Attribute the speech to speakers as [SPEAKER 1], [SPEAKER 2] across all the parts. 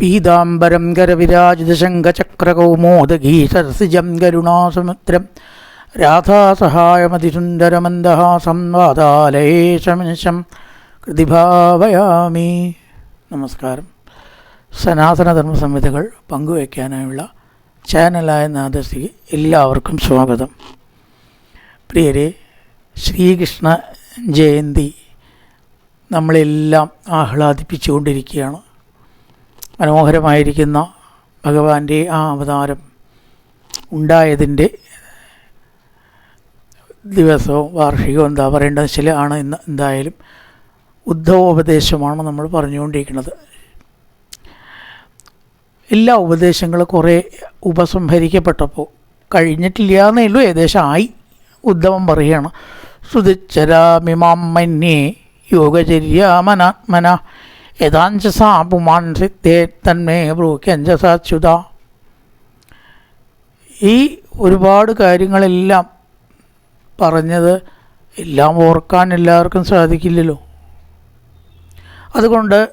[SPEAKER 1] പീതാംബരം കരവിരാജിതശങ്കചക്രകൗമോദഗീസരസിജം ഗരുണാസമുദ്രം രാധാസഹായമതിസുന്ദരമന്ദഹാസം വാതാലയേശമനിശം കൃതിഭാവയാമി. നമസ്കാരം. സനാതനധർമ്മ സംഹിതകൾ പങ്കുവയ്ക്കാനായുള്ള ചാനലായ നാദസി എല്ലാവർക്കും സ്വാഗതം. പ്രിയരെ ശ്രീകൃഷ്ണ ജയന്തി നമ്മളെല്ലാം ആഹ്ലാദിപ്പിച്ചുകൊണ്ടിരിക്കുകയാണ്. മനോഹരമായിരിക്കുന്ന ഭഗവാന്റെ ആ അവതാരം ഉണ്ടായതിന്റെ ദിവസവും വാർഷികവും എന്താ പറയേണ്ടത് വെച്ചാൽ ആണ് ഇന്ന് എന്തായാലും ഉദ്ധവോപദേശമാണ് നമ്മൾ പറഞ്ഞുകൊണ്ടിരിക്കുന്നത്. എല്ലാ ഉപദേശങ്ങളും കുറേ ഉപസംഹരിക്കപ്പെട്ടപ്പോൾ കഴിഞ്ഞിട്ടില്ല എന്നേ ഉള്ളൂ ഏകദേശം ആയി. ഉദ്ധവം പറയുകയാണ് സുതിച്ചരാമിമാം മന്യേ യോഗചര്യാമനാത്മന യഥാഞ്ചസാ പുമാൻ തന്മേ ബ്രൂക്യഞ്ചസാച്യുത ഈ ഒരുപാട് കാര്യങ്ങളെല്ലാം പറഞ്ഞത് എല്ലാം ഓർക്കാൻ എല്ലാവർക്കും സാധിക്കില്ലല്ലോ. അതുകൊണ്ട്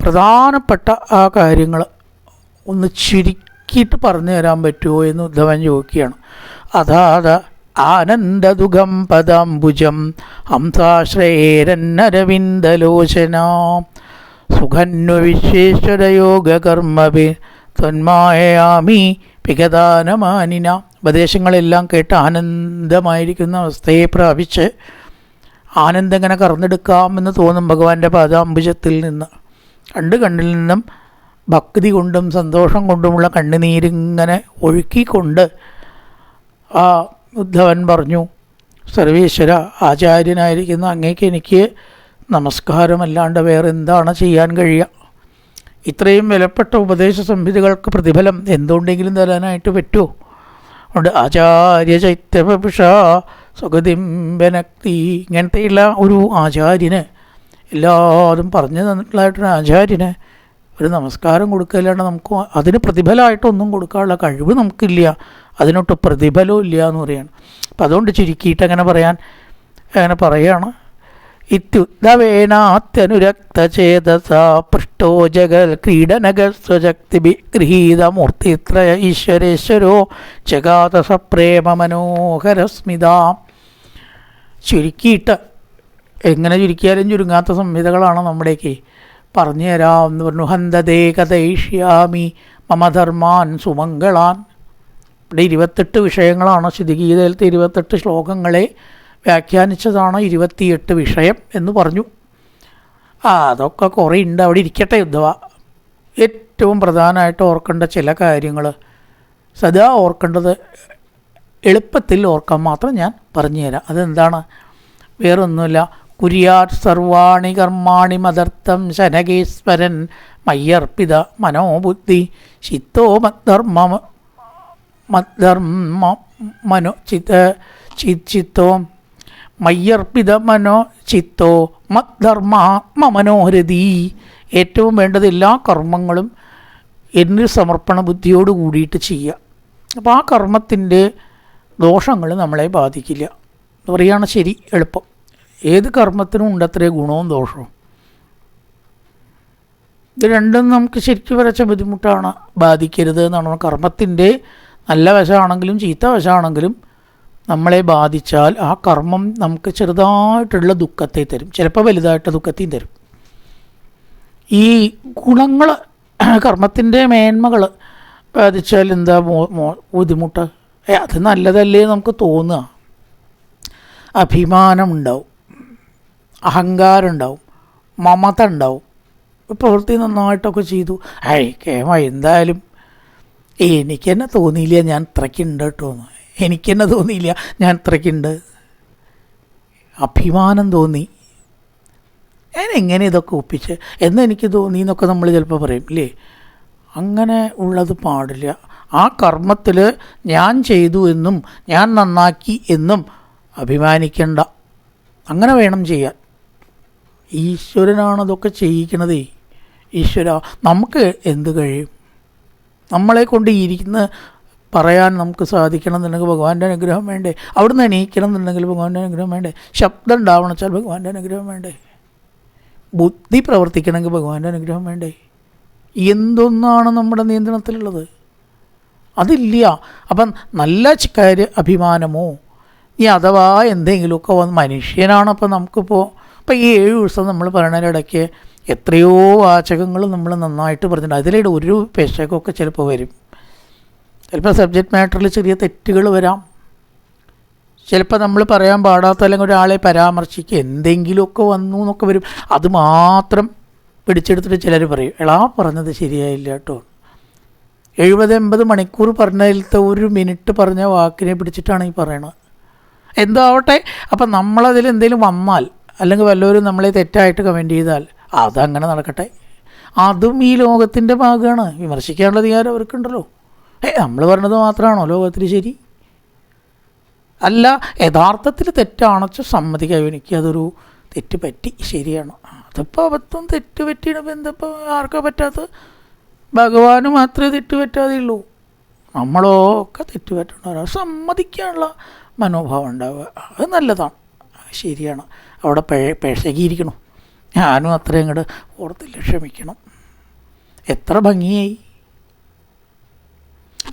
[SPEAKER 1] പ്രധാനപ്പെട്ട ആ കാര്യങ്ങൾ ഒന്ന് ചുരുക്കിയിട്ട് പറഞ്ഞു തരാൻ പറ്റുമോ എന്ന് ഉദ്ധവൻ ചോദിക്കുകയാണ്. അതാത് ആനന്ദദുഃഖം പദാംബുജം ഹംസാശ്രയേരന്നരവിന്ദലോചന. സുഖന്വ വിശ്വേശ്വരയോഗകർമ്മവി ത്വന്മായാമി വികതാനമാനിന ഉപദേശങ്ങളെല്ലാം കേട്ട് ആനന്ദമായിരിക്കുന്ന അവസ്ഥയെ പ്രാപിച്ച് ആനന്ദം ഇങ്ങനെ കറന്നെടുക്കാമെന്ന് തോന്നും ഭഗവാന്റെ പാദാംബുജത്തിൽ നിന്ന്. രണ്ട് കണ്ണിൽ നിന്നും ഭക്തി കൊണ്ടും സന്തോഷം കൊണ്ടുമുള്ള കണ്ണുനീരിങ്ങനെ ഒഴുക്കിക്കൊണ്ട് ആ ഉദ്ധവൻ പറഞ്ഞു സർവേശ്വര ആചാര്യനായിരിക്കുന്ന അങ്ങേക്ക് എനിക്ക് നമസ്കാരമല്ലാണ്ട് വേറെ എന്താണ് ചെയ്യാൻ കഴിയുക? ഇത്രയും വിലപ്പെട്ട ഉപദേശ സംഹിതകൾക്ക് പ്രതിഫലം എന്തുകൊണ്ടെങ്കിലും തരാനായിട്ട് പറ്റുമോ അതുകൊണ്ട് ആചാര്യ ചൈത്യപുഷ സുഗതിംബനക്തി ഇങ്ങനത്തെയുള്ള ഒരു ആചാര്യന് എല്ലാതും പറഞ്ഞു തന്നിട്ടുള്ളതായിട്ടൊരു ആചാര്യന് ഒരു നമസ്കാരം കൊടുക്കുകയല്ലാണ്ട് നമുക്ക് അതിന് പ്രതിഫലമായിട്ടൊന്നും കൊടുക്കാനുള്ള കഴിവ് നമുക്കില്ല. അതിനൊട്ട് പ്രതിഫലവും ഇല്ല എന്ന് പറയുകയാണ് അപ്പം അതുകൊണ്ട് ചുരുക്കിയിട്ട് അങ്ങനെ പറയാൻ അങ്ങനെ പറയുകയാണ് ഇത്യുദ്ധവേനാത്യനുരക്തചേതസ പൃഷ്ടോ ജഗൽ ക്രീഡനഗസ്വശക്തിഭി ഗൃഹീതമൂർത്തിത്രയ ഈശ്വരേശ്വരോ ജഗാതസ പ്രേമ മനോഹരസ്മിത ചുരുക്കിയിട്ട് എങ്ങനെ ചുരുക്കിയാലും ചുരുങ്ങാത്ത സംഹിതകളാണ് നമ്മുടെയൊക്കെ പറഞ്ഞു തരാം എന്ന് പറഞ്ഞു. ഹന്തതേ കഥയിഷ്യാമി മമധർമാൻ സുമംഗളാൻ. ഇവിടെ ഇരുപത്തെട്ട് വിഷയങ്ങളാണ് ശുദ്ധിഗീതയിലത്തെ ഇരുപത്തെട്ട് ശ്ലോകങ്ങളെ വ്യാഖ്യാനിച്ചതാണ് ഇരുപത്തിയെട്ട് വിഷയം എന്ന് പറഞ്ഞു. ആ അതൊക്കെ കുറേ ഉണ്ട്. അവിടെ ഇരിക്കട്ടെ യുദ്ധവ. ഏറ്റവും പ്രധാനമായിട്ട് ഓർക്കേണ്ട ചില കാര്യങ്ങൾ. സദാ ഓർക്കേണ്ടത് എളുപ്പത്തിൽ ഓർക്കാൻ മാത്രം ഞാൻ പറഞ്ഞു തരാം അതെന്താണ്? വേറൊന്നുമില്ല. കുര്യാത് സർവാണി കർമാണി മദർത്ഥം ശനകേശ്വരൻ മയ്യർപ്പിത മനോബുദ്ധി ശിത്തോ മദ്ധർമ്മ മദ്ധർമ്മ മനോ ചിത് ചിത്തോ മയ്യർപ്പിത മനോ ചിത്തോ മദ്ധർമാത്മ മനോഹരതി ഏറ്റവും വേണ്ടത് എല്ലാ കർമ്മങ്ങളും എന്നിൽ സമർപ്പണ ബുദ്ധിയോട് കൂടിയിട്ട് ചെയ്യുക. അപ്പോൾ ആ കർമ്മത്തിന്റെ ദോഷങ്ങൾ നമ്മളെ ബാധിക്കില്ല. എന്ന് പറയുകയാണ് ശരി എളുപ്പം. ഏത് കർമ്മത്തിനും ഉണ്ട് അത്രേ ഗുണവും ദോഷവും. ഇത് രണ്ടും നമുക്ക് ശരിക്കും വരച്ച ബുദ്ധിമുട്ടാണ്. ബാധിക്കരുത് എന്നാണ്. കർമ്മത്തിന്റെ നല്ല വശമാണെങ്കിലും ചീത്ത വശമാണെങ്കിലും നമ്മളെ ബാധിച്ചാൽ ആ കർമ്മം നമുക്ക് ചെറുതായിട്ടുള്ള ദുഃഖത്തെ തരും. ചിലപ്പോൾ വലുതായിട്ട് ദുഃഖത്തെയും തരും. ഈ ഗുണങ്ങൾ കർമ്മത്തിന്റെ മേന്മകൾ ബാധിച്ചാൽ എന്താ ബുദ്ധിമുട്ട്? ഏ അത് നല്ലതല്ലേ നമുക്ക് തോന്നുക. അഭിമാനമുണ്ടാവും. അഹങ്കാരം ഉണ്ടാവും മമത ഉണ്ടാവും. പ്രവൃത്തി നന്നായിട്ടൊക്കെ ചെയ്തു. ഐ കേമ എന്തായാലും എനിക്ക് തന്നെ തോന്നിയില്ല ഞാൻ ഇത്രയ്ക്കുണ്ട് കേട്ടോ. എനിക്ക് തന്നെ തോന്നിയില്ല ഞാൻ ഇത്രയ്ക്കുണ്ട്. അഭിമാനം തോന്നി. ഞാൻ എങ്ങനെ ഇതൊക്കെ ഒപ്പിച്ച്? എന്ന് എനിക്ക് തോന്നി എന്നൊക്കെ നമ്മൾ ചിലപ്പോൾ പറയും ഇല്ലേ? അങ്ങനെ ഉള്ളത് പാടില്ല. ആ കർമ്മത്തിൽ ഞാൻ ചെയ്തു എന്നും ഞാൻ നന്നാക്കി എന്നും അഭിമാനിക്കേണ്ട. അങ്ങനെ വേണം ചെയ്യാൻ. ഈശ്വരനാണതൊക്കെ ചെയ്യിക്കണതേ. ഈശ്വര നമുക്ക് എന്ത് കഴിയും? നമ്മളെ കൊണ്ട് ഇരിക്കുന്ന പറയാൻ നമുക്ക് സാധിക്കണം എന്നുണ്ടെങ്കിൽ ഭഗവാന്റെ അനുഗ്രഹം വേണ്ടേ? അവിടുന്ന് എണീക്കണം എന്നുണ്ടെങ്കിൽ ഭഗവാന്റെ അനുഗ്രഹം വേണ്ടേ? ശബ്ദം ഉണ്ടാവണം വെച്ചാൽ ഭഗവാന്റെ അനുഗ്രഹം വേണ്ടേ? ബുദ്ധി പ്രവർത്തിക്കണമെങ്കിൽ ഭഗവാന്റെ അനുഗ്രഹം വേണ്ടേ? എന്തൊന്നാണ് നമ്മുടെ നിയന്ത്രണത്തിലുള്ളത്? അതില്ല. അപ്പം നല്ല കാര്യ അഭിമാനമോ? ഈ അഥവാ എന്തെങ്കിലുമൊക്കെ വന്ന് മനുഷ്യനാണ് അപ്പം നമുക്കിപ്പോൾ ഇപ്പം ഈ ഏഴ് ദിവസം നമ്മൾ പറയണതിനിടയ്ക്ക് എത്രയോ വാചകങ്ങൾ നമ്മൾ നന്നായിട്ട് പറഞ്ഞിട്ടുണ്ട്. അതിലൂടെ ഒരു പേശകമൊക്കെ ചിലപ്പോൾ വരും. ചിലപ്പോൾ സബ്ജക്റ്റ് മാറ്ററിൽ ചെറിയ തെറ്റുകൾ വരാം. ചിലപ്പോൾ നമ്മൾ പറയാൻ പാടാത്ത അല്ലെങ്കിൽ ഒരാളെ പരാമർശിക്കുക എന്തെങ്കിലുമൊക്കെ വന്നു എന്നൊക്കെ വരും. അത് മാത്രം പിടിച്ചെടുത്തിട്ട് ചിലർ പറയും എളാ പറഞ്ഞത് ശരിയായില്ല കേട്ടോ. എഴുപത് എൺപത് മണിക്കൂർ പറഞ്ഞതിലത്തെ ഒരു മിനിറ്റ് പറഞ്ഞ വാക്കിനെ പിടിച്ചിട്ടാണ് ഈ പറയണത്. എന്താവട്ടെ അപ്പം നമ്മളതിൽ എന്തെങ്കിലും വന്നാൽ അല്ലെങ്കിൽ വല്ലവരും നമ്മളെ തെറ്റായിട്ട് കമന്റ് ചെയ്താൽ അതങ്ങനെ നടക്കട്ടെ. അതും ഈ ലോകത്തിന്റെ ഭാഗമാണ് വിമർശിക്കാനുള്ള അധികാരം അവർക്കുണ്ടല്ലോ. ഏ നമ്മൾ പറഞ്ഞത് മാത്രമാണോ ലോകത്തിൽ ശരി? അല്ല യഥാർത്ഥത്തിൽ തെറ്റാണെന്ന് സമ്മതിക്കാൻ എനിക്ക് അതൊരു തെറ്റ് പറ്റി. ശരിയാണ്. അതിപ്പോൾ അബദ്ധം തെറ്റ് പറ്റിയപ്പോൾ എന്തപ്പോൾ ആർക്കാ പറ്റാത്ത ഭഗവാന് മാത്രമേ തെറ്റ് പറ്റാതെയുള്ളൂ. നമ്മളോ ഒക്കെ തെറ്റ് പറ്റണ സമ്മതിക്കാനുള്ള മനോഭാവം ഉണ്ടാവുക. അത് നല്ലതാണ്. ശരിയാണ്. അവിടെ പിഴ പിഴകിയിരിക്കണം ഞാനും അത്രയും അങ്ങോട്ട് ഓർത്തില്ല ക്ഷമിക്കണം. എത്ര ഭംഗിയായി.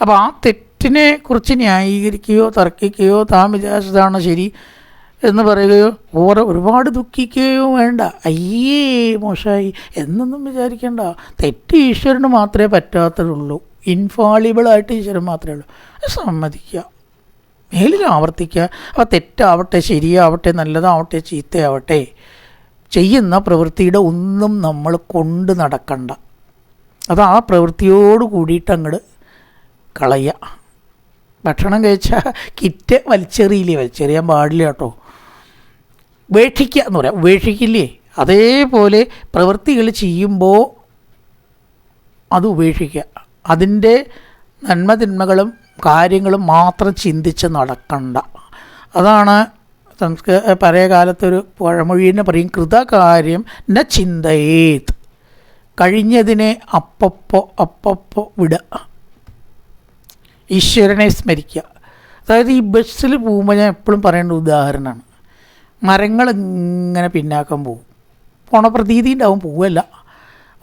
[SPEAKER 1] അപ്പോൾ ആ തെറ്റിനെ കുറിച്ച് ന്യായീകരിക്കുകയോ തർക്കിക്കുകയോ താൻ വിചാരിച്ചതാണ് ശരി എന്ന് പറയുകയോ ഓരോ ഒരുപാട് ദുഃഖിക്കുകയോ വേണ്ട. അയ്യേ മോശമായി. എന്നൊന്നും വിചാരിക്കേണ്ട. തെറ്റ് ഈശ്വരന് മാത്രമേ പറ്റാത്തതുള്ളൂ ഇൻഫാളിബിളായിട്ട് ഈശ്വരൻ മാത്രമേ ഉള്ളൂ. സമ്മതിക്കുക. മേലിൽ ആവർത്തിക്കുക. അപ്പോൾ തെറ്റാവട്ടെ ശരിയാവട്ടെ നല്ലതാവട്ടെ ചീത്തയാവട്ടെ. ചെയ്യുന്ന പ്രവൃത്തിയുടെ ഒന്നും നമ്മൾ കൊണ്ട് നടക്കണ്ട. അത് ആ പ്രവൃത്തിയോട് കൂടിയിട്ട് അങ്ങോട്ട് കളയുക ഭക്ഷണം കഴിച്ചാൽ കിറ്റ് വലിച്ചെറിയില്ലേ? വലിച്ചെറിയാൻ പാടില്ല കേട്ടോ. ഉപേക്ഷിക്കുക എന്ന് പറയാം. ഉപേക്ഷിക്കില്ലേ? അതേപോലെ പ്രവൃത്തികൾ ചെയ്യുമ്പോൾ അത് ഉപേക്ഷിക്കുക. അതിന്റെ നന്മതിന്മകളും കാര്യങ്ങളും മാത്രം ചിന്തിച്ച് നടക്കണ്ട. അതാണ് സംസ്കൃത പഴയ കാലത്തൊരു പഴമൊഴിനെ പറയും കൃതകാര്യം ന ചിന്തയേത്. കഴിഞ്ഞതിനെ അപ്പപ്പോ അപ്പപ്പോ വിടുക ഈശ്വരനെ സ്മരിക്കുക. അതായത് ഈ ബസ്സിൽ പോകുമ്പോൾ ഞാൻ എപ്പോഴും പറയേണ്ട ഉദാഹരണമാണ്. മരങ്ങൾ ഇങ്ങനെ പിന്നാക്കം പോകും. പോണ പ്രതീതി ഉണ്ടാവും പോവല്ല.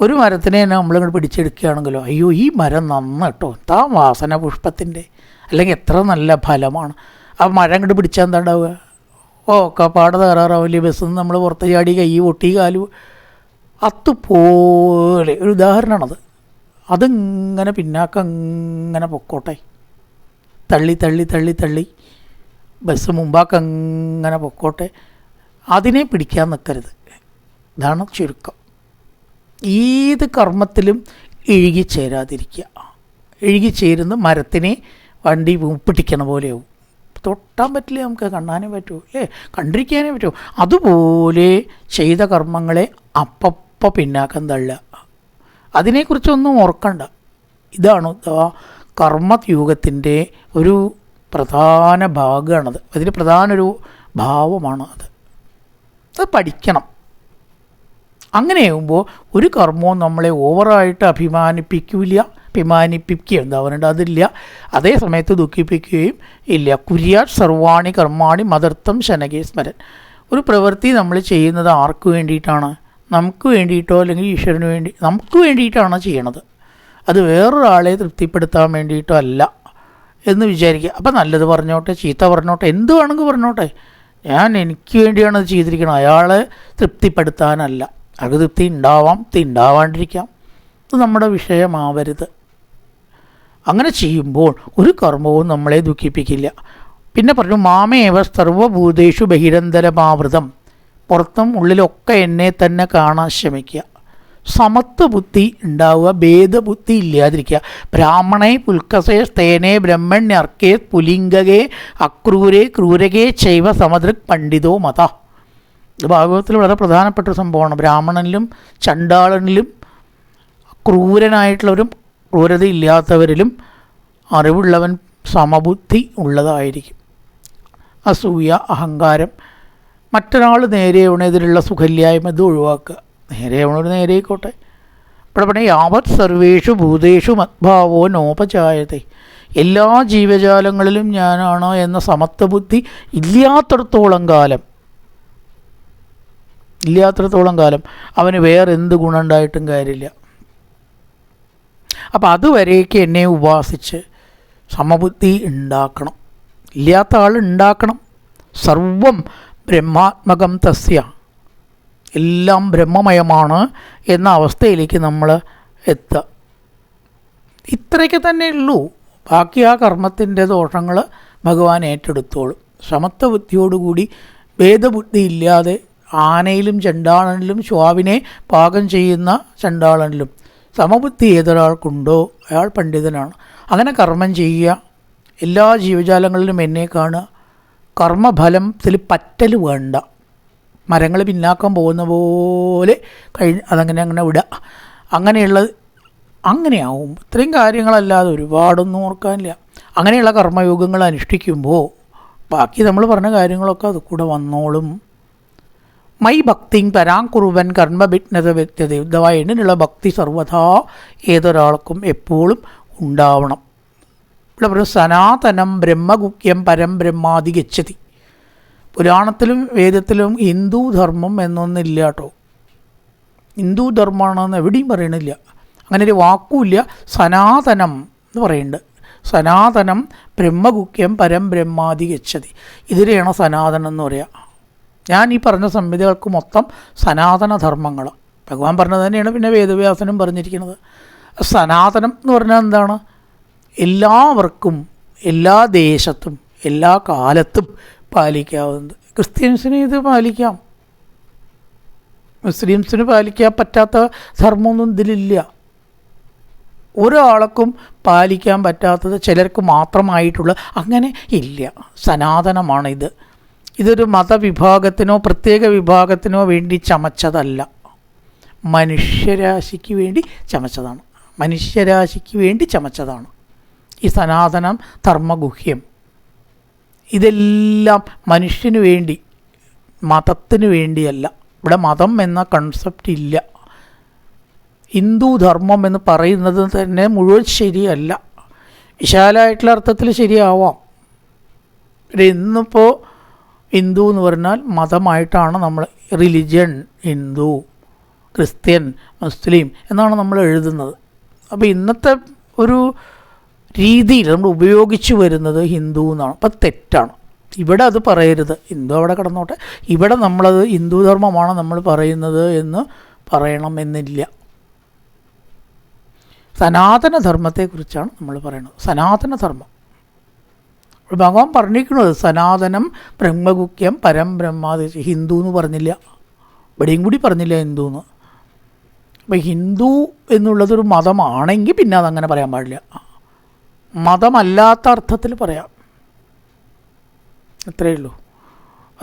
[SPEAKER 1] ഒരു മരത്തിനെ തന്നെ നമ്മളിങ്ങോട്ട് പിടിച്ചെടുക്കുകയാണെങ്കിലോ അയ്യോ ഈ മരം നന്ന കേട്ടോ താ വാസന പുഷ്പത്തിന്റെ അല്ലെങ്കിൽ എത്ര നല്ല ഫലമാണ്. ആ മരം ഇങ്ങോട്ട് പിടിച്ചാൽ എന്താ ഉണ്ടാവുക? ഓ കപ്പാട് തകരാറാവില്ലേ ബസ്സിൽ നിന്ന് നമ്മൾ പുറത്ത് ചാടി കൈ പൊട്ടി കാലു അതുപോലെ. ഒരു ഉദാഹരണമാണത് അതിങ്ങനെ പിന്നാക്കം ഇങ്ങനെ പൊക്കോട്ടെ. തള്ളി തള്ളി തള്ളി തള്ളി. ബസ് മുമ്പാക്കം അങ്ങനെ പൊക്കോട്ടെ. അതിനെ പിടിക്കാൻ നിൽക്കരുത് ഇതാണ് ചുരുക്കം. ഏത് കർമ്മത്തിലും ഇഴുകിച്ചേരാതിരിക്കുക. ഇഴുകിച്ചേരുന്ന മരത്തിനെ വണ്ടി പിടിക്കണ പോലെയാവും. തൊട്ടാൻ പറ്റില്ല നമുക്ക്? കണ്ണാനും പറ്റൂ. അല്ലേ കണ്ടിരിക്കാനേ പറ്റൂ. അതുപോലെ ചെയ്ത കർമ്മങ്ങളെ അപ്പപ്പ പിന്നാക്കം തള്ളുക. അതിനെക്കുറിച്ചൊന്നും ഓർക്കണ്ട. ഇതാണ് കർമ്മയുഗത്തിന്റെ ഒരു പ്രധാന ഭാഗമാണത്. അതിന് പ്രധാന ഒരു ഭാവമാണ് അത്. അത് പഠിക്കണം. അങ്ങനെയാകുമ്പോൾ ഒരു കർമ്മവും നമ്മളെ ഓവറായിട്ട് അഭിമാനിപ്പിക്കില്ല. അഭിമാനിപ്പിക്കുക എന്താ പറയണ്ട അതില്ല. അതേ സമയത്ത് ദുഃഖിപ്പിക്കുകയും ഇല്ല. കുര്യാ സർവാണി കർമാണി മതർത്ഥം ശനകേ സ്മരൻ. ഒരു പ്രവൃത്തി നമ്മൾ ചെയ്യുന്നത് ആർക്ക് വേണ്ടിയിട്ടാണ്? നമുക്ക് വേണ്ടിയിട്ടോ അല്ലെങ്കിൽ ഈശ്വരന് വേണ്ടി? നമുക്ക് വേണ്ടിയിട്ടാണ് ചെയ്യണത്? അത് വേറൊരാളെ തൃപ്തിപ്പെടുത്താൻ വേണ്ടിയിട്ടോ അല്ല എന്ന് വിചാരിക്കുക. അപ്പം നല്ലത് പറഞ്ഞോട്ടെ ചീത്ത പറഞ്ഞോട്ടെ എന്ത് വേണമെങ്കിൽ പറഞ്ഞോട്ടെ. ഞാൻ എനിക്ക് വേണ്ടിയാണ് അത് ചെയ്തിരിക്കുന്നത്. അയാളെ തൃപ്തിപ്പെടുത്താനല്ല. അയാൾക്ക് തൃപ്തി ഉണ്ടാവാം തൃപ്തി ഉണ്ടാവാണ്ടിരിക്കാം. ഇത് നമ്മുടെ വിഷയമാവരുത്. അങ്ങനെ ചെയ്യുമ്പോൾ ഒരു കർമ്മവും നമ്മളെ ദുഃഖിപ്പിക്കില്ല. പിന്നെ പറഞ്ഞു മാമേവ സർവഭൂതേഷു ബഹിരന്തരമാവൃതം. പുറത്തും ഉള്ളിലൊക്കെ എന്നെ തന്നെ കാണാൻ ശ്രമിക്കുക. സമത്വ ബുദ്ധി ഉണ്ടാവുക ഭേദബുദ്ധി ഇല്ലാതിരിക്കുക. ബ്രാഹ്മണേ പുൽക്കസേ സ്തേനെ ബ്രഹ്മണ്യർക്കേ പുലിംഗകേ അക്രൂരേ ക്രൂരകേ ചൈവ സമദൃക് പണ്ഡിതോ മത. ഇത് ഭാഗവതത്തിൽ വളരെ പ്രധാനപ്പെട്ട ഒരു സംഭവമാണ്. ബ്രാഹ്മണനിലും ചണ്ടാളനിലും ക്രൂരനായിട്ടുള്ളവരും ക്രൂരതയില്ലാത്തവരിലും അറിവുള്ളവൻ സമബുദ്ധി ഉള്ളതായിരിക്കും. അസൂയ അഹങ്കാരം മറ്റൊരാൾ നേരെയാവണതിലുള്ള സുഖല്യായ്മ ഇത് ഒഴിവാക്കുക. നേരെയാവണൊരു നേരെയായിക്കോട്ടെ പറഞ്ഞ യാവത് സർവേഷു ഭൂതേഷു മദ്ഭാവോ നോപചായത്തെ എല്ലാ ജീവജാലങ്ങളിലും ഞാനാണോ എന്ന സമത്വബുദ്ധി ഇല്ലാത്തടത്തോളം കാലം. ഇല്ലാത്തടത്തോളം കാലം. അവന് വേറെ എന്ത് ഗുണമുണ്ടായിട്ടും കാര്യമില്ല. അപ്പം അതുവരേക്ക് എന്നെ ഉപാസിച്ച് സമബുദ്ധി ഉണ്ടാക്കണം. ഇല്ലാത്ത ആൾ ഉണ്ടാക്കണം. സർവം ബ്രഹ്മാത്മകം തസ്യ. എല്ലാം ബ്രഹ്മമയമാണ് എന്ന അവസ്ഥയിലേക്ക് നമ്മൾ എത്തുക. ഇത്രയൊക്കെ തന്നെ ഉള്ളൂ. ബാക്കി ആ കർമ്മത്തിന്റെ ദോഷങ്ങൾ ഭഗവാൻ ഏറ്റെടുത്തോളും. സമത്വ ബുദ്ധിയോടുകൂടി ഭേദബുദ്ധി ഇല്ലാതെ ആനയിലും ചണ്ടാളനിലും ശ്വാവിനെ പാകം ചെയ്യുന്ന ചണ്ടാളനിലും സമബുദ്ധി ഏതൊരാൾക്കുണ്ടോ അയാൾ പണ്ഡിതനാണ്. അങ്ങനെ കർമ്മം ചെയ്യുക എല്ലാ ജീവജാലങ്ങളിലും എന്നെ കാണുക കർമ്മഫലത്തിൽ പറ്റൽ വേണ്ട. മരങ്ങൾ പിന്നാക്കം പോകുന്ന പോലെ കഴിഞ്ഞ് അതങ്ങനെ അങ്ങനെ വിടുക. അങ്ങനെയുള്ളത് അങ്ങനെയാവും. ഇത്രയും കാര്യങ്ങളല്ലാതെ ഒരുപാടൊന്നും ഓർക്കാനില്ല. അങ്ങനെയുള്ള കർമ്മയോഗങ്ങൾ അനുഷ്ഠിക്കുമ്പോൾ ബാക്കി നമ്മൾ പറഞ്ഞ കാര്യങ്ങളൊക്കെ അത് കൂടെ വന്നോളും. മൈ ഭക്തിങ് പരാം കുറുവൻ കർമ്മഭിജ്ഞത വ്യക്തത. ഇതവാ എന്നിനുള്ള ഭക്തി സർവഥാ ഏതൊരാൾക്കും എപ്പോഴും ഉണ്ടാവണം. ഇവിടെ പറയും സനാതനം ബ്രഹ്മഗുഹ്യം പരം ബ്രഹ്മാതി ഗച്ഛതി. പുരാണത്തിലും വേദത്തിലും ഹിന്ദു ധർമ്മം എന്നൊന്നില്ല കേട്ടോ. ഹിന്ദു ധർമ്മമാണെന്ന് എവിടെയും പറയണില്ല. അങ്ങനെ ഒരു വാക്കുമില്ല സനാതനം എന്ന് പറയുന്നുണ്ട്. സനാതനം ബ്രഹ്മഗുഹ്യം പരം ബ്രഹ്മാതി ഗച്ഛതി. ഇതിനെയാണ് സനാതനം എന്ന് പറയുക ഞാൻ ഈ പറഞ്ഞ സംഹിതകൾക്ക് മൊത്തം സനാതനധർമ്മങ്ങൾ ഭഗവാൻ പറഞ്ഞത് തന്നെയാണ് പിന്നെ വേദവ്യാസനും പറഞ്ഞിരിക്കുന്നത്. സനാതനം എന്ന് പറഞ്ഞാൽ എന്താണ്? എല്ലാവർക്കും എല്ലാ ദേശത്തും എല്ലാ കാലത്തും പാലിക്കാവുന്നത്. ക്രിസ്ത്യൻസിന് ഇത് പാലിക്കാം. മുസ്ലിംസിന് പാലിക്കാൻ പറ്റാത്ത ധർമ്മമൊന്നും ഇതിലില്ല. ഒരാൾക്കും പാലിക്കാൻ പറ്റാത്തത് ചിലർക്ക് മാത്രമായിട്ടുള്ള അങ്ങനെ ഇല്ല. സനാതനമാണ് ഇത് ഇതൊരു മതവിഭാഗത്തിനോ പ്രത്യേക വിഭാഗത്തിനോ വേണ്ടി ചമച്ചതല്ല. മനുഷ്യരാശിക്ക് വേണ്ടി ചമച്ചതാണ്. മനുഷ്യരാശിക്ക് വേണ്ടി ചമച്ചതാണ്. ഈ സനാതനം ധർമ്മഗുഹ്യം. ഇതെല്ലാം മനുഷ്യന് വേണ്ടി മതത്തിന് വേണ്ടിയല്ല. ഇവിടെ മതം എന്ന കൺസെപ്റ്റ് ഇല്ല. ഹിന്ദു ധർമ്മം എന്ന് പറയുന്നത് തന്നെ മുഴുവൻ ശരിയല്ല. വിശാലമായിട്ടുള്ള അർത്ഥത്തിൽ ശരിയാവാം. ഇന്നിപ്പോൾ ഹിന്ദു എന്ന് പറഞ്ഞാൽ മതമായിട്ടാണ് നമ്മൾ റിലിജ്യൻ ഹിന്ദു ക്രിസ്ത്യൻ മുസ്ലിം എന്നാണ് നമ്മൾ എഴുതുന്നത്. അപ്പോൾ ഇന്നത്തെ ഒരു രീതിയിൽ നമ്മൾ ഉപയോഗിച്ചു വരുന്നത് ഹിന്ദു എന്നാണ്. അപ്പം തെറ്റാണ്. ഇവിടെ അത് പറയരുത്. ഹിന്ദു അവിടെ കിടന്നോട്ടെ. ഇവിടെ നമ്മളത് ഹിന്ദു ധർമ്മമാണ് നമ്മൾ പറയുന്നത് എന്ന് പറയണമെന്നില്ല. സനാതനധർമ്മത്തെക്കുറിച്ചാണ് നമ്മൾ പറയുന്നത്. സനാതന ധർമ്മം അപ്പോൾ ഭഗവാൻ പറഞ്ഞിരിക്കുന്നത് സനാതനം ബ്രഹ്മഗുഖ്യം പരം ബ്രഹ്മാതി ഹിന്ദു എന്ന് പറഞ്ഞില്ല. ഇവിടെയും കൂടി പറഞ്ഞില്ല ഹിന്ദു എന്ന്. അപ്പം ഹിന്ദു എന്നുള്ളതൊരു മതമാണെങ്കിൽ പിന്നെ അതങ്ങനെ പറയാൻ പാടില്ല. മതമല്ലാത്ത അർത്ഥത്തിൽ പറയാം. അത്രയേ ഉള്ളൂ.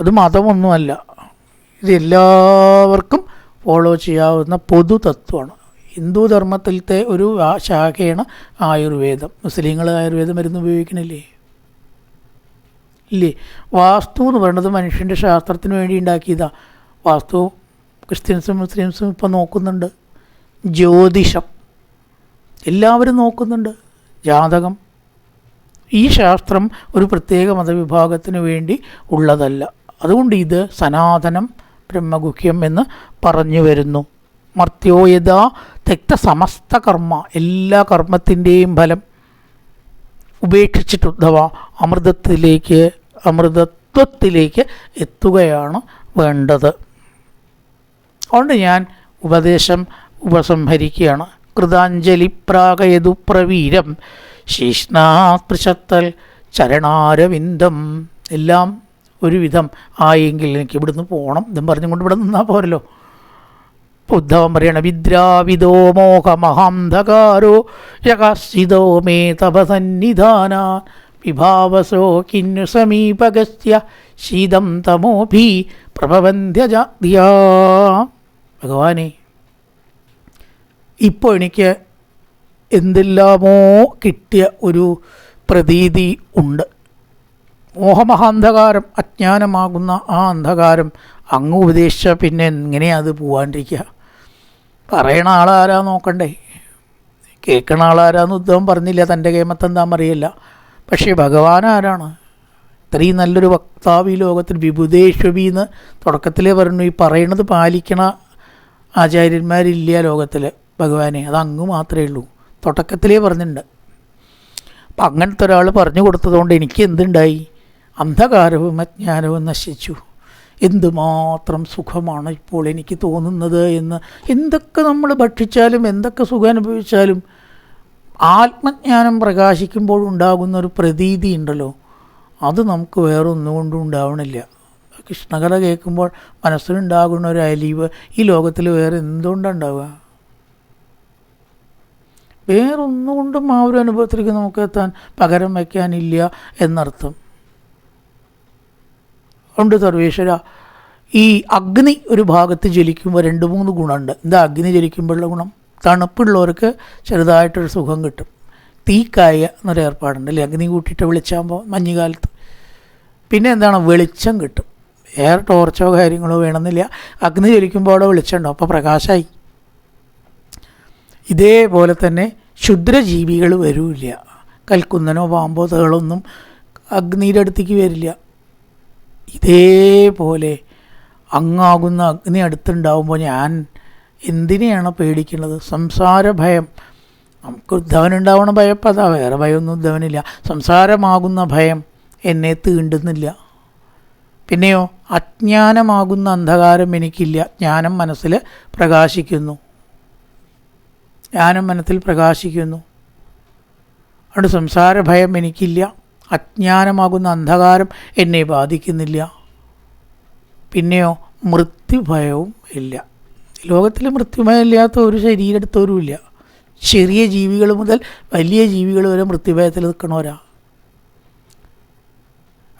[SPEAKER 1] അത് മതമൊന്നുമല്ല. ഇത് എല്ലാവർക്കും ഫോളോ ചെയ്യാവുന്ന പൊതു തത്വമാണ്. ഹിന്ദു ധർമ്മത്തിലത്തെ ഒരു ശാഖയാണ് ആയുർവേദം. മുസ്ലിങ്ങൾ ആയുർവേദം മരുന്ന് ഉപയോഗിക്കണില്ലേ? ഇല്ലേ? വാസ്തു എന്ന് പറയുന്നത് മനുഷ്യന്റെ ശാസ്ത്രത്തിന് വേണ്ടി ഉണ്ടാക്കിയതാണ് വാസ്തു ക്രിസ്ത്യൻസും മുസ്ലിംസും ഇപ്പം നോക്കുന്നുണ്ട്. ജ്യോതിഷം. എല്ലാവരും നോക്കുന്നുണ്ട്. ജാതകം. ഈ ശാസ്ത്രം ഒരു പ്രത്യേക മതവിഭാഗത്തിന് വേണ്ടി ഉള്ളതല്ല. അതുകൊണ്ട് ഇത് സനാതനം ബ്രഹ്മഗുഹ്യം എന്ന് പറഞ്ഞു വരുന്നു. മർത്യോയത തെക്ത സമസ്ത കർമ്മ എല്ലാ കർമ്മത്തിന്റെയും ഫലം ഉപേക്ഷിച്ചിട്ടുദ്ധവ അമൃതത്തിലേക്ക് അമൃതത്വത്തിലേക്ക് എത്തുകയാണ് വേണ്ടത്. അതുകൊണ്ട് ഞാൻ ഉപദേശം ഉപസംഹരിക്കുകയാണ്. കൃതാഞ്ജലി പ്രാഗയതു പ്രവീരം. ശീഷ്ണാത്രിശത്തൽ ചരണാരവിന്ദം. എല്ലാം ഒരുവിധം ആയെങ്കിൽ എനിക്ക് ഇവിടുന്ന് പോകണം ഇതും പറഞ്ഞുകൊണ്ട് ഇവിടെ നിന്നാൽ പോരല്ലോ. ഉദ്ധവം പറയണ വിദ്രാവിദോ മോഹമഹാന്ധകാരോ യകാശിതോ മേ തപസന്നിധാന വിഭാവസോ കിന്നു സമീപഗസ്യ ശീതം തമോഭി പ്രഭവന്ധ്യജാതിയാ. ഭഗവാനെ ഇപ്പോൾ എനിക്ക് എന്തെല്ലാമോ കിട്ടിയ ഒരു പ്രതീതി ഉണ്ട്. മോഹമഹാന്ധകാരം അജ്ഞാനമാകുന്ന ആ അന്ധകാരം അങ്ങ് ഉപദേശിച്ച പിന്നെ എങ്ങനെയാ അത് പോവാണ്ടിരിക്കുക? പറയണ ആളാരാ നോക്കണ്ടേ? കേൾക്കണ ആളാരാന്ന് ഉദ്ധവൻ പറഞ്ഞില്ല തന്റെ കേമത്തെന്താ അറിയില്ല പക്ഷേ ഭഗവാൻ ആരാണ്? ഇത്രയും നല്ലൊരു വക്താവ് ഈ ലോകത്തിൽ വിഭുദേശ്വബി എന്ന് തുടക്കത്തിലേ പറഞ്ഞു. ഈ പറയുന്നത് പാലിക്കണ ആചാര്യന്മാരില്ല ലോകത്തിൽ ഭഗവാനെ. അത് അങ്ങ് മാത്രമേ ഉള്ളൂ. തുടക്കത്തിലേ പറഞ്ഞിട്ടുണ്ട്. അപ്പം അങ്ങനത്തെ ഒരാൾ പറഞ്ഞു കൊടുത്തതുകൊണ്ട് എനിക്ക് എന്തുണ്ടായി? അന്ധകാരവും അജ്ഞാനവും നശിച്ചു. എന്തുമാത്രം സുഖമാണ് ഇപ്പോൾ എനിക്ക് തോന്നുന്നത് എന്ന്? എന്തൊക്കെ നമ്മൾ ഭക്ഷിച്ചാലും എന്തൊക്കെ സുഖം അനുഭവിച്ചാലും ആത്മജ്ഞാനം പ്രകാശിക്കുമ്പോൾ ഉണ്ടാകുന്ന ഒരു പ്രതീതി ഉണ്ടല്ലോ. അത് നമുക്ക് വേറെ ഒന്നുകൊണ്ടും ഉണ്ടാവണില്ല. കൃഷ്ണകഥ കേൾക്കുമ്പോൾ മനസ്സിലുണ്ടാകുന്ന ഒരു അലീവ് ഈ ലോകത്തിൽ വേറെ എന്തുകൊണ്ടാണ് ഉണ്ടാവുക? വേറൊന്നുകൊണ്ടും ആ ഒരു അനുഭവത്തിലേക്ക് നമുക്ക് എത്താൻ പകരം വയ്ക്കാനില്ല എന്നർത്ഥം. ഉണ്ട് സർവേശ്വര. ഈ അഗ്നി ഒരു ഭാഗത്ത് ജ്വലിക്കുമ്പോൾ രണ്ട് മൂന്ന് ഗുണമുണ്ട്. എന്താ അഗ്നി ജ്വലിക്കുമ്പോഴുള്ള ഗുണം? തണുപ്പുള്ളവർക്ക് ചെറുതായിട്ടൊരു സുഖം കിട്ടും. തീക്കായ എന്നൊരു ഏർപ്പാടുണ്ട് അല്ലേ? അഗ്നി കൂട്ടിയിട്ട് വെളിച്ചാകുമ്പോൾ മഞ്ഞുകാലത്ത്. പിന്നെ എന്താണ്? വെളിച്ചം കിട്ടും. എയർ ടോർച്ചോ കാര്യങ്ങളോ വേണമെന്നില്ല. അഗ്നി ജ്വലിക്കുമ്പോൾ അവിടെ വെളിച്ചമുണ്ടോ. അപ്പോൾ പ്രകാശമായി ഇതേപോലെ തന്നെ ക്ഷുദ്രജീവികൾ വരില്ല. കൽക്കുന്നനോ പാമ്പോ തേളൊന്നും അഗ്നിയുടെ അടുത്തേക്ക് വരില്ല. ഇതേപോലെ അങ്ങാകുന്ന അഗ്നി അടുത്തുണ്ടാവുമ്പോൾ ഞാൻ എന്തിനെയാണ് പേടിക്കുന്നത്? സംസാര ഭയം നമുക്ക് ഉദ്ധവനുണ്ടാവണ ഭയപ്പതാ വേറെ ഭയമൊന്നും ഉദ്ധവനില്ല സംസാരമാകുന്ന ഭയം എന്നെ തീണ്ടുന്നില്ല. പിന്നെയോ അജ്ഞാനമാകുന്ന അന്ധകാരം എനിക്കില്ല. ജ്ഞാനം മനസ്സിൽ പ്രകാശിക്കുന്നു. ജ്ഞാനം മനസ്സിൽ പ്രകാശിക്കുന്നു. അതുകൊണ്ട് സംസാര ഭയം എനിക്കില്ല. അജ്ഞാനമാകുന്ന അന്ധകാരം എന്നെ ബാധിക്കുന്നില്ല. പിന്നെയോ മൃത്യുഭയവും ഇല്ല. ലോകത്തിൽ മൃത്യുമയമില്ലാത്ത ഒരു ശരീരത്തോരും ഇല്ല ചെറിയ ജീവികൾ മുതൽ വലിയ ജീവികൾ വരെ മൃത്യുഭയത്തിൽ നിൽക്കണവരാ.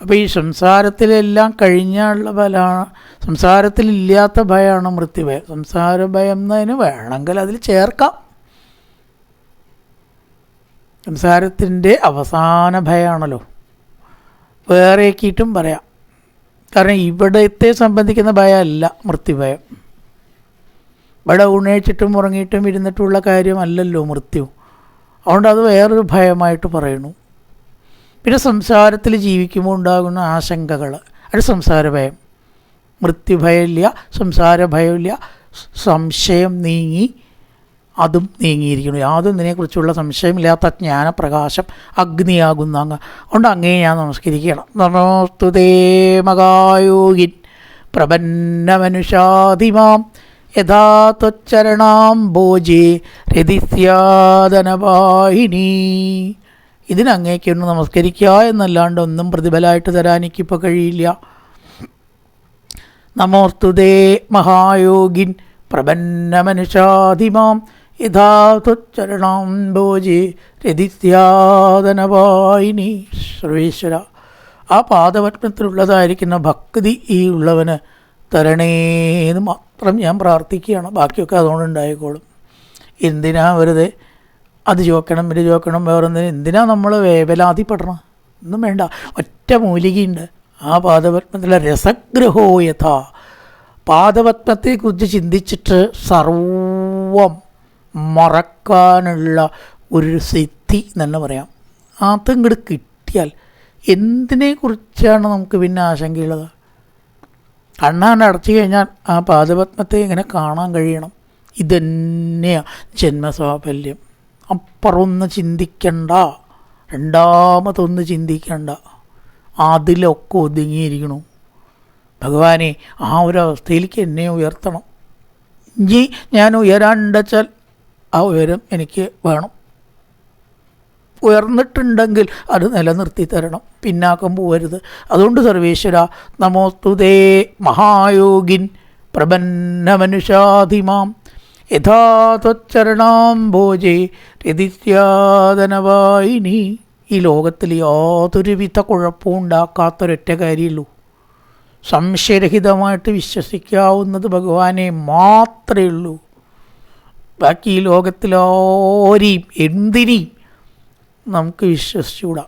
[SPEAKER 1] അപ്പോൾ ഈ സംസാരത്തിലെല്ലാം കഴിഞ്ഞുള്ള ഫലമാണ് സംസാരത്തിലില്ലാത്ത ഭയമാണ് മൃത്യുഭയം സംസാര ഭയം എന്നതിന് വേണമെങ്കിൽ അതിൽ ചേർക്കാം. സംസാരത്തിന്റെ അവസാന ഭയമാണല്ലോ വേറെയൊക്കെയിട്ടും പറയാം. കാരണം ഇവിടത്തെ സംബന്ധിക്കുന്ന ഭയമല്ല മൃത്യുഭയം ഇവിടെ ഉണയിച്ചിട്ടും ഉറങ്ങിയിട്ടും ഇരുന്നിട്ടുള്ള കാര്യമല്ലല്ലോ മൃത്യു. അതുകൊണ്ട് അത് വേറൊരു ഭയമായിട്ട് പറയുന്നു. പിന്നെ സംസാരത്തിൽ ജീവിക്കുമ്പോൾ ഉണ്ടാകുന്ന ആശങ്കകൾ അത് സംസാര ഭയം മൃത്യുഭയമില്ല സംസാര ഭയമില്ല സംശയം നീങ്ങി അതും നീങ്ങിയിരിക്കുന്നു. യാതൊന്നിനെക്കുറിച്ചുള്ള സംശയമില്ലാത്ത ജ്ഞാനപ്രകാശം അഗ്നിയാകുന്ന അങ്ങ്. അതുകൊണ്ട് അങ്ങേ ഞാൻ നമസ്കരിക്കണം നമോസ്തുതേ മകായോഗിൻ പ്രപന്നമനുഷാദിമാം യഥാ ത്വച്ചരണാംബോജേ രതിസ്യാദനവാഹിനി. ഇതിനങ്ങേക്കൊന്ന് നമസ്കരിക്കുക എന്നല്ലാണ്ട് ഒന്നും പ്രതിഫലമായിട്ട് തരാൻ എനിക്കിപ്പോൾ കഴിയില്ല. നമോസ്തുതേ മഹായോഗിൻ പ്രപന്നമനുഷാദിമാം യഥാ ത്വച്ചരണാംബോജി രതിസ്യാദനവായിനി സർവേശ്വര ആ പാദപത്മത്തിലുള്ളതായിരിക്കുന്ന ഭക്തി ഈ ഉള്ളവന് തരണേന്ന് മാത്രം. ഞാൻ പ്രാർത്ഥിക്കുകയാണ്. ബാക്കിയൊക്കെ അതുകൊണ്ട് ഉണ്ടായിക്കോളും എന്തിനാ വെറുതെ അത് ചോക്കണം ഇത് ചോക്കണം വേറൊന്നിന് എന്തിനാ നമ്മൾ വേവലാതിപ്പെടണം? ഒന്നും വേണ്ട. ഒറ്റ മൂലികയുണ്ട്. ആ പാദപത്മത്തിലെ രസഗ്രഹോ യഥാ. പാദപത്മത്തെക്കുറിച്ച് ചിന്തിച്ചിട്ട് സർവം മറക്കാനുള്ള ഒരു സിദ്ധി തന്നെ പറയാം. അതങ്ങോട്ട് കിട്ടിയാൽ എന്തിനെക്കുറിച്ചാണ് നമുക്ക് പിന്നെ ആശങ്കയുള്ളത്? കണ്ണാൻ അടച്ചു കഴിഞ്ഞാൽ ആ പാദപത്മത്തെ ഇങ്ങനെ കാണാൻ കഴിയണം. ഇതന്നെയാണ് ജന്മസാഫല്യം. അപ്പുറമൊന്ന് ചിന്തിക്കണ്ട. രണ്ടാമതൊന്ന് ചിന്തിക്കണ്ട. അതിലൊക്കെ ഒതുങ്ങിയിരിക്കണു. ഭഗവാനെ ആ ഒരു അവസ്ഥയിലേക്ക് എന്നെ ഉയർത്തണം. ഇനി ഞാൻ ഉയരാണ്ടെച്ചാൽ ആ ഉയരം എനിക്ക് വേണം. ഉയർന്നിട്ടുണ്ടെങ്കിൽ അത് നിലനിർത്തി തരണം പിന്നാക്കം പോവരുത്. അതുകൊണ്ട് സർവേശ്വര നമോസ്തുതേ മഹായോഗിൻ പ്രപന്നമനുഷാധിമാം. യഥാത്വച്ചരണാം ഭോജേ രതിസ്യാദനവായിനി ഈ ലോകത്തിൽ യാതൊരുവിധ കുഴപ്പവും ഉണ്ടാക്കാത്തൊരൊറ്റ കാര്യമുള്ളൂ. സംശയരഹിതമായിട്ട് വിശ്വസിക്കാവുന്നത് ഭഗവാനെ മാത്രമേ ഉള്ളൂ. ബാക്കി ഈ ലോകത്തിലാരെയും എന്തിനേയും നമുക്ക് വിശ്വസിച്ചുകൂടാ.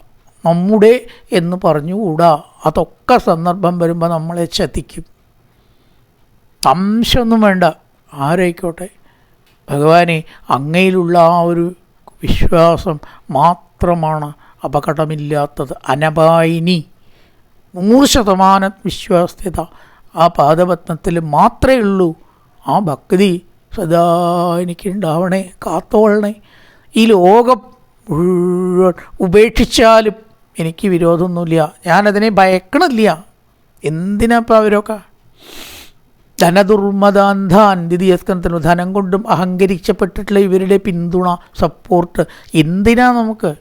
[SPEAKER 1] നമ്മുടെ എന്ന് പറഞ്ഞുകൂടാ. അതൊക്കെ സന്ദർഭം വരുമ്പോൾ നമ്മളെ ചതിക്കും. തംശമൊന്നും വേണ്ട. ആരായിക്കോട്ടെ. ഭഗവാനെ അങ്ങയിലുള്ള ആ ഒരു വിശ്വാസം മാത്രമാണ് അപകടമില്ലാത്തത്. അനപായിനി. നൂറ് ശതമാനം വിശ്വാസ്യത ആ പാദപത്നത്തിൽ മാത്രമേ ഉള്ളൂ. ആ ഭക്തി സദാ എനിക്കുണ്ടാവണേ കാത്തോളണേ. ഈ ലോകം മുഴുവൻ ഉപേക്ഷിച്ചാലും എനിക്ക് വിരോധമൊന്നുമില്ല. ഞാനതിനെ ഭയക്കണില്ല. എന്തിനാ എന്തിനാപ്പം അവരൊക്കെ? ധനദുർമദാന്ധാൻ ദ്വിതീയസ്കന്ധനു ധനം കൊണ്ടും അഹങ്കരിച്ചപ്പെട്ടിട്ടുള്ള ഇവരുടെ പിന്തുണ സപ്പോർട്ട് എന്തിനാ നമുക്ക്?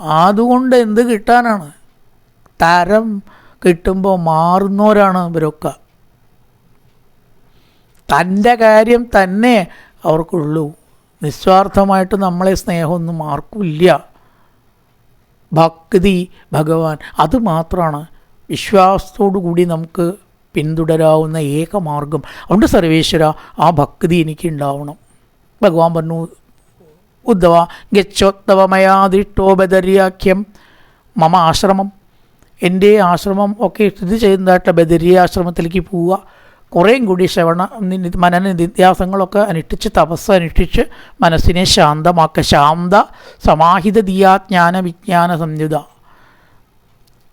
[SPEAKER 1] അതുകൊണ്ട് എന്ത് കിട്ടാനാണ്? തരം കിട്ടുമ്പോൾ മാറുന്നവരാണ് ഇവരൊക്കെ. തന്റെ കാര്യം തന്നെ അവർക്കുള്ളൂ. നിസ്വാർത്ഥമായിട്ട് നമ്മളെ സ്നേഹമൊന്നും ആർക്കുമില്ല. ഭക്തി ഭഗവാൻ അത് മാത്രമാണ്. വിശ്വാസത്തോടു കൂടി നമുക്ക് പിന്തുടരാവുന്ന ഏക മാർഗം. അതുകൊണ്ട് സർവേശ്വര ആ ഭക്തി എനിക്ക് ഉണ്ടാവണം. ഭഗവാൻ പറഞ്ഞു ഉദ്ധവ ഗച്ചോത്തവമയാദിഷ്ടോ ബദര്യാഖ്യം. മമ ആശ്രമം. എന്റെ ആശ്രമം ഒക്കെ സ്ഥിതി ചെയ്യുന്നതായിട്ട് ബദരിയാശ്രമത്തിലേക്ക് പോവുക. കുറേയും കൂടി ശ്രവണ മനന നിത്യാസങ്ങളൊക്കെ അനുഷ്ഠിച്ച് തപസ് അനുഷ്ഠിച്ച് മനസ്സിനെ ശാന്തമാക്കുക ശാന്ത സമാഹിത ദിയാജ്ഞാന വിജ്ഞാന സംയുത.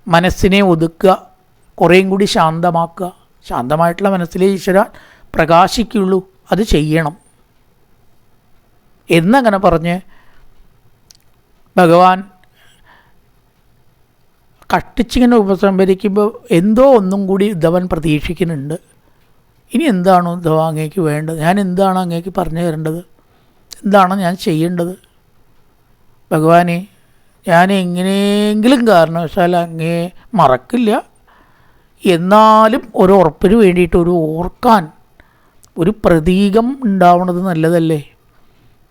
[SPEAKER 1] മനസ്സിനെ ഒതുക്കുക കുറേയും കൂടി ശാന്തമാക്കുക. ശാന്തമായിട്ടുള്ള മനസ്സിലെ ഈശ്വര പ്രകാശിക്കുള്ളൂ അത് ചെയ്യണം. എന്നങ്ങനെ പറഞ്ഞ് ഭഗവാൻ കട്ടിച്ചിങ്ങനെ ഉപസംഹരിക്കുമ്പോൾ എന്തോ ഒന്നും കൂടി ഉദ്ധവൻ പ്രതീക്ഷിക്കുന്നുണ്ട്. ഇനി എന്താണ് ഉദ്ധവ അങ്ങേക്ക് വേണ്ടത്? ഞാൻ എന്താണ് അങ്ങേക്ക് പറഞ്ഞു തരേണ്ടത്? എന്താണ് ഞാൻ ചെയ്യേണ്ടത്? ഭഗവാനെ ഞാൻ എങ്ങനെയെങ്കിലും കാരണവശാൽ അങ്ങേ മറക്കില്ല. എന്നാലും ഒരു ഉറപ്പിന് വേണ്ടിയിട്ട് ഒരു ഓർക്കാൻ ഒരു പ്രതീകം ഉണ്ടാവണത് നല്ലതല്ലേ?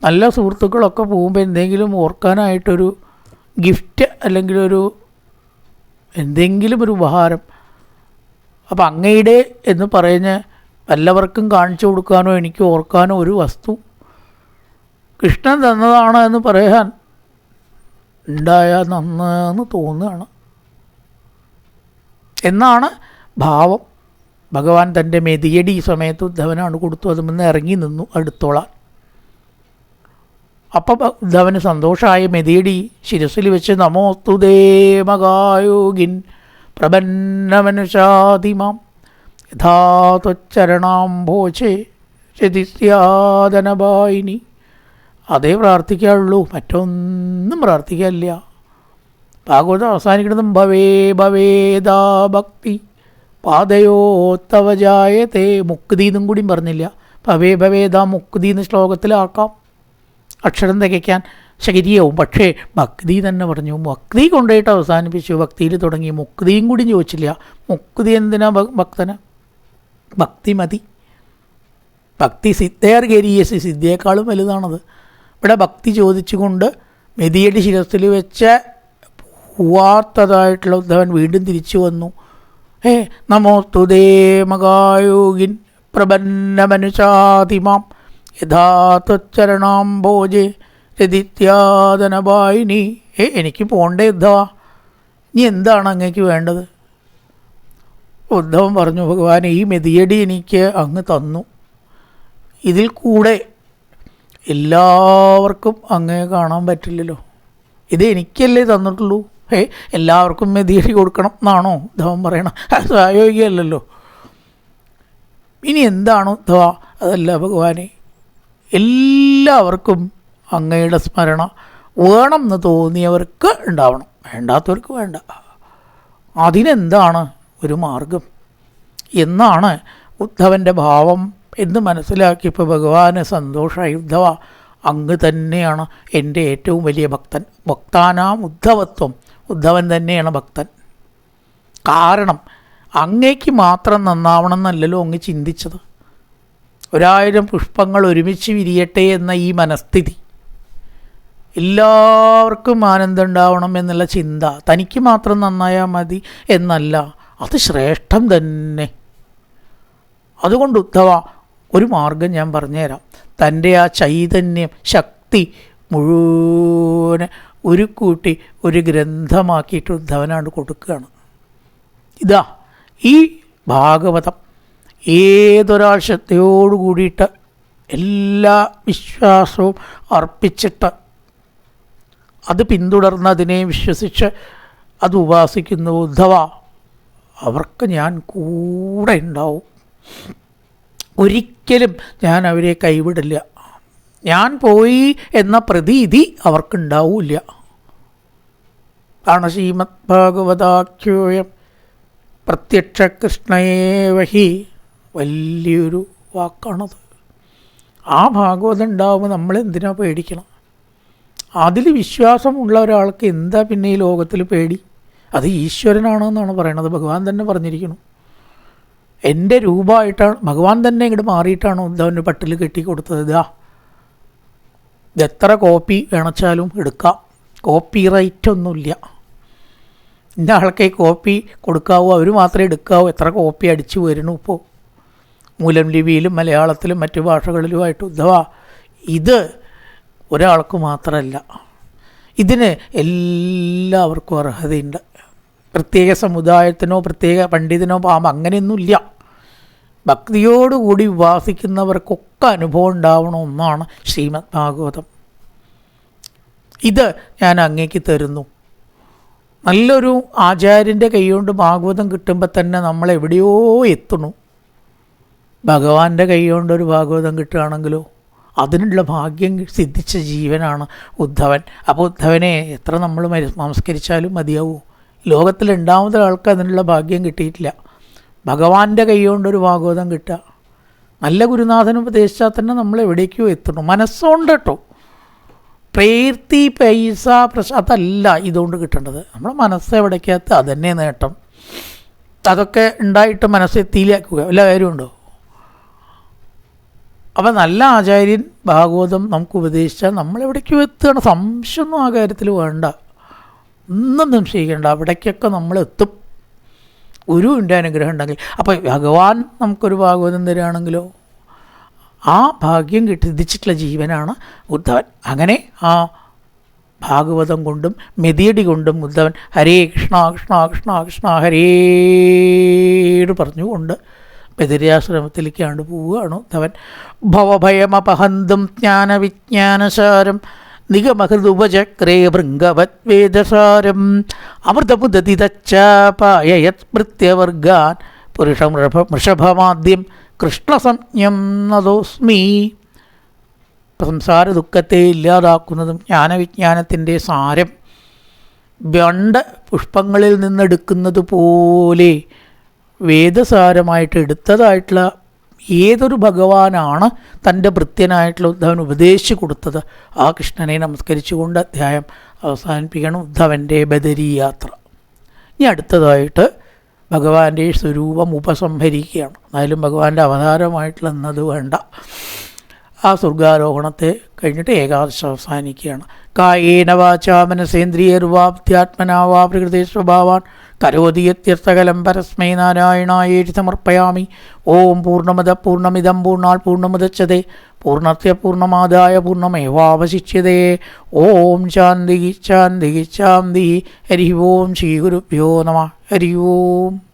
[SPEAKER 1] നല്ല സുഹൃത്തുക്കളൊക്കെ പോകുമ്പോൾ എന്തെങ്കിലും ഓർക്കാനായിട്ടൊരു ഗിഫ്റ്റ് അല്ലെങ്കിൽ ഒരു എന്തെങ്കിലും ഒരു ഉപഹാരം. അപ്പം അങ്ങയുടെ എന്ന് പറഞ്ഞ് വല്ലവർക്കും കാണിച്ചു കൊടുക്കാനോ എനിക്ക് ഓർക്കാനോ ഒരു വസ്തു കൃഷ്ണൻ തന്നതാണ് എന്ന് പറയാൻ ഉണ്ടായ നന്നെന്ന് തോന്നുകയാണ്. എന്നാണ് ഭാവം. ഭഗവാൻ തന്റെ മെതിയടി സമയത്ത് ഉദ്ധവനാണ് കൊടുത്തു. അതുമെന്ന് ഇറങ്ങി നിന്നു അടുത്തോളാൻ. അപ്പം ഉദ്ധവന് സന്തോഷമായ മെതിയടി ശിരസിൽ വെച്ച് നമോസ്തുദേ മകായോഗിൻ പ്രപന്നമനുഷാതിമാം യഥാ ത്വച്ചരണാംഭോചേ രതിസ്യാദനബായിനി. അതേ പ്രാർത്ഥിക്കാറുള്ളൂ മറ്റൊന്നും പ്രാർത്ഥിക്കാനില്ല ഭാഗവതം അവസാനിക്കുന്നതും ഭവേ ഭവേദാ ഭക്തി. പാതയോത്തവജായത്തെ മുക്തി എന്നും കൂടിയും പറഞ്ഞില്ല. ഭവേ ഭവേദാ മുക്തി എന്ന ശ്ലോകത്തിലാക്കാം. അക്ഷരം തികയ്ക്കാൻ ശരിയാവും പക്ഷേ ഭക്തി തന്നെ പറഞ്ഞു. ഭക്തി കൊണ്ടുപോയിട്ട് അവസാനിപ്പിച്ചു. ഭക്തിയിൽ തുടങ്ങി. മുക്തിയും കൂടി ചോദിച്ചില്ല. മുക്തി എന്തിനാ ഭക്തന്? ഭക്തി മതി. ഭക്തി സിദ്ധേർ ഗരീയസി സിദ്ധിയേക്കാളും വലുതാണത്. ഇവിടെ ഭക്തി ചോദിച്ചുകൊണ്ട് മെതിയടി ശിരസിൽ വെച്ച പൂവാത്തതായിട്ടുള്ള ഉദ്ധവൻ വീണ്ടും തിരിച്ചു വന്നു. ഏ നമോസ്തുതേ മകായോഗിൻ പ്രപന്നമനുഷാതിമാം യഥാത്വച്ചരണാംബോജെ രതിത്യാദനവായിനി ഏ എനിക്ക് പോണ്ടേ ഉദ്ധവാ. നീ എന്താണ് അങ്ങേക്ക് വേണ്ടത്? ഉദ്ധവൻ പറഞ്ഞു ഭഗവാൻ ഈ മെതിയടി എനിക്ക് അങ്ങ് തന്നു. ഇതിൽ കൂടെ എല്ലാവർക്കും അങ്ങേ കാണാൻ പറ്റില്ലല്ലോ. ഇത് എനിക്കല്ലേ തന്നിട്ടുള്ളൂ. ഏ എല്ലാവർക്കും മെതിയടി കൊടുക്കണം എന്നാണോ ഉദ്ധവൻ പറയണം അത് പ്രായോഗികമല്ലല്ലോ. ഇനി എന്താണ് ഉദ്ധവ? അതല്ല ഭഗവാനെ എല്ലാവർക്കും അങ്ങയുടെ സ്മരണ വേണം എന്ന് തോന്നിയവർക്ക് ഉണ്ടാവണം. വേണ്ടാത്തവർക്ക് വേണ്ട. അതിനെന്താണ് ഒരു മാർഗം. എന്നാണ് ഉദ്ധവന്റെ ഭാവം എന്ന് മനസ്സിലാക്കിയപ്പോൾ ഭഗവാന് സന്തോഷമായി ഉദ്ധവ അങ്ങ് തന്നെയാണ് എന്റെ ഏറ്റവും വലിയ ഭക്തൻ. ഭക്താനാം ഉദ്ധവത്വം. ഉദ്ധവൻ തന്നെയാണ് ഭക്തൻ. കാരണം അങ്ങേക്ക് മാത്രം നന്നാവണം എന്നല്ലല്ലോ അങ്ങ് ചിന്തിച്ചത്. ഒരായിരം പുഷ്പങ്ങൾ ഒരുമിച്ച് വിരിയട്ടെ എന്ന ഈ മനസ്ഥിതി. എല്ലാവർക്കും ആനന്ദം ഉണ്ടാവണം എന്നുള്ള ചിന്ത. തനിക്ക് മാത്രം നന്നായാൽ മതി എന്നല്ല. അത് ശ്രേഷ്ഠം തന്നെ. അതുകൊണ്ട് ഉദ്ധവ ഒരു മാർഗം ഞാൻ പറഞ്ഞുതരാം. തന്റെ ആ ചൈതന്യം ശക്തി മുഴുവനെ ഒരു കൂട്ടി ഒരു ഗ്രന്ഥമാക്കിയിട്ട് ഉദ്ധവനാണ് കൊടുക്കുകയാണ്. ഇതാ ഈ ഭാഗവതം ഏതൊരാൾ ശ്രദ്ധയോടു കൂടിയിട്ട് എല്ലാ വിശ്വാസവും അർപ്പിച്ചിട്ട് അത് പിന്തുടർന്ന് അതിനെ വിശ്വസിച്ച് അത് ഉപാസിക്കുന്നു ഉദ്ധവ. അവർക്ക് ഞാൻ കൂടെ ഉണ്ടാവും. ഒരിക്കലും ഞാൻ അവരെ കൈവിടില്ല. ഞാൻ പോയി എന്ന പ്രതീതി അവർക്കുണ്ടാവില്ല. ആണ് ശ്രീമദ് ഭാഗവതാഖ്യോയം പ്രത്യക്ഷ കൃഷ്ണയേവഹി വലിയൊരു വാക്കാണത്. ആ ഭാഗവതം ഉണ്ടാവുമ്പോൾ നമ്മൾ എന്തിനാ പേടിക്കണം? അതിൽ വിശ്വാസമുള്ള ഒരാൾക്ക് എന്താ പിന്നെ ഈ ലോകത്തിൽ പേടി? അത് ഈശ്വരനാണെന്നാണ് പറയണത്. ഭഗവാൻ തന്നെ പറഞ്ഞിരിക്കുന്നു. എന്റെ രൂപമായിട്ടാണ് ഭഗവാൻ തന്നെ ഇങ്ങോട്ട് മാറിയിട്ടാണ് ഉദ്ധവന് പട്ടിൽ കെട്ടി കൊടുത്തത് ഇതാ ഇതെത്ര കോപ്പി വേണച്ചാലും എടുക്കാം. കോപ്പി റൈറ്റ് ഒന്നുമില്ല ഇന്ന ആൾക്കെ കോപ്പി കൊടുക്കാവൂ അവർ മാത്രമേ എടുക്കാവൂ. എത്ര കോപ്പി അടിച്ചു വരുന്നു ഇപ്പോൾ മൂലം ലിപിയിലും മലയാളത്തിലും മറ്റു ഭാഷകളിലുമായിട്ട്. ഉദ്ധവ ഇത് ഒരാൾക്ക് മാത്രമല്ല. ഇതിന് എല്ലാവർക്കും അർഹതയുണ്ട്. പ്രത്യേക സമുദായത്തിനോ പ്രത്യേക പണ്ഡിതനോ പാമ്പ് അങ്ങനെയൊന്നുമില്ല. ഭക്തിയോടുകൂടി ഉപാസിക്കുന്നവർക്കൊക്കെ അനുഭവം ഉണ്ടാവണ ഒന്നാണ് ശ്രീമദ് ഭാഗവതം ഇത് ഞാൻ അങ്ങേക്ക് തരുന്നു. നല്ലൊരു ആചാര്യന്റെ കൈകൊണ്ട് ഭാഗവതം കിട്ടുമ്പോൾ തന്നെ നമ്മൾ എവിടെയോ എത്തുന്നു. ഭഗവാന്റെ കൈകൊണ്ട് ഒരു ഭാഗവതം കിട്ടുകയാണെങ്കിലോ അതിനുള്ള ഭാഗ്യം സിദ്ധിച്ച ജീവനാണ് ഉദ്ധവൻ. അപ്പോൾ ഉദ്ധവനെ എത്ര നമ്മൾ നമസ്കരിച്ചാലും മതിയാവൂ. ലോകത്തിൽ രണ്ടാമത് ആൾക്ക് അതിനുള്ള ഭാഗ്യം കിട്ടിയിട്ടില്ല. ഭഗവാന്റെ കൈകൊണ്ടൊരു ഭാഗവതം കിട്ടുക. നല്ല ഗുരുനാഥൻ ഉപദേശിച്ചാൽ തന്നെ നമ്മൾ എവിടേക്കോ എത്തണം. മനസ്സുകൊണ്ട് കേട്ടോ. പ്രേർത്തി പൈസ പ്രശ്ന അതല്ല ഇതുകൊണ്ട് കിട്ടേണ്ടത്. നമ്മുടെ മനസ്സ് എവിടേക്കകത്ത് അതന്നെ നേട്ടം. അതൊക്കെ ഉണ്ടായിട്ട് മനസ്സെത്തിയിലാക്കുക. വല്ല കാര്യമുണ്ടോ? അപ്പം നല്ല ആചാര്യൻ ഭാഗവതം നമുക്ക് ഉപദേശിച്ചാൽ നമ്മളെവിടേക്കോ എത്തുകയാണ്. സംശയമൊന്നും ആ കാര്യത്തിൽ വേണ്ട. ഒന്നും സംശയിക്കേണ്ട. അവിടേക്കൊക്കെ നമ്മൾ എത്തും ഗുരുവിന്റെ അനുഗ്രഹം ഉണ്ടെങ്കിൽ. അപ്പോൾ ഭഗവാൻ നമുക്കൊരു ഭാഗവതം തരികയാണെങ്കിലോ ആ ഭാഗ്യം കിട്ടി. കിട്ടിച്ചിട്ടുള്ള ജീവനാണ് ഉദ്ധവൻ. അങ്ങനെ ആ ഭാഗവതം കൊണ്ടും മെതിയടി കൊണ്ടും ഉദ്ധവൻ ഹരേ കൃഷ്ണ കൃഷ്ണ കൃഷ്ണ കൃഷ്ണ ഹരേട് പറഞ്ഞുകൊണ്ട് മെതിരാശ്രമത്തിലേക്കാണ്ട് പോവുകയാണ് ഉദ്ധവൻ. ഭവഭയമപഹന്തും ജ്ഞാനവിജ്ഞാനസാരം. നിഗമഹൃദുപചക്രേ ഭൃംഗവത് വേദസാരം അമൃതബുദ്ധതിതച്ചാപായയത് മൃത്യവർഗാൻ പുരുഷം വൃഷഭമാദ്യം കൃഷ്ണസംജ്ഞം നദോസ്മി. സംസാര ദുഃഖത്തെ ഇല്ലാതാക്കുന്നതും ജ്ഞാനവിജ്ഞാനത്തിന്റെ സാരം. വണ്ട പുഷ്പങ്ങളിൽ നിന്നെടുക്കുന്നത് പോലെ വേദസാരമായിട്ട് എടുത്തതായിട്ടുള്ള ഏതൊരു ഭഗവാനാണ് തന്റെ ഭൃത്യനായിട്ടുള്ള ഉദ്ധവൻ ഉപദേശിച്ചു കൊടുത്തത്? ആ കൃഷ്ണനെ നമസ്കരിച്ചുകൊണ്ട് അധ്യായം അവസാനിപ്പിക്കണം. ഉദ്ധവന്റെ ബദരി യാത്ര ഇനി അടുത്തതായിട്ട് ഭഗവാന്റെ സ്വരൂപം ഉപസംഹരിക്കുകയാണ്. എന്നാലും ഭഗവാന്റെ അവതാരമായിട്ടുള്ള എന്നത് വേണ്ട. ആ സ്വർഗാരോഹണത്തെ കഴിഞ്ഞിട്ട് ഏകാദശ അവസാനിക്കുകയാണ്. കായേന വാചാ മനസേന്ദ്രിയർവാബ്ധ്യാത്മനാ വാ പ്രകൃതി സ്വഭാവാൻ കരോതി യത്യർത്ഥകലം പരസ്മൈ നാരായണായേതി സമർപ്പയാമി ഓം പൂർണമത പൂർണമിതം പൂർണാൽ പൂർണമുദച്ഛതേ പൂർണത്യ പൂർണമാദായ പൂർണമേവാവശിഷ്യതേ ഓം ശാന്തി ശാന്തി ശാന്തി. ഹരി ഓം ശ്രീ ഗുരുഭ്യോ നമ. ഹരി ഓം.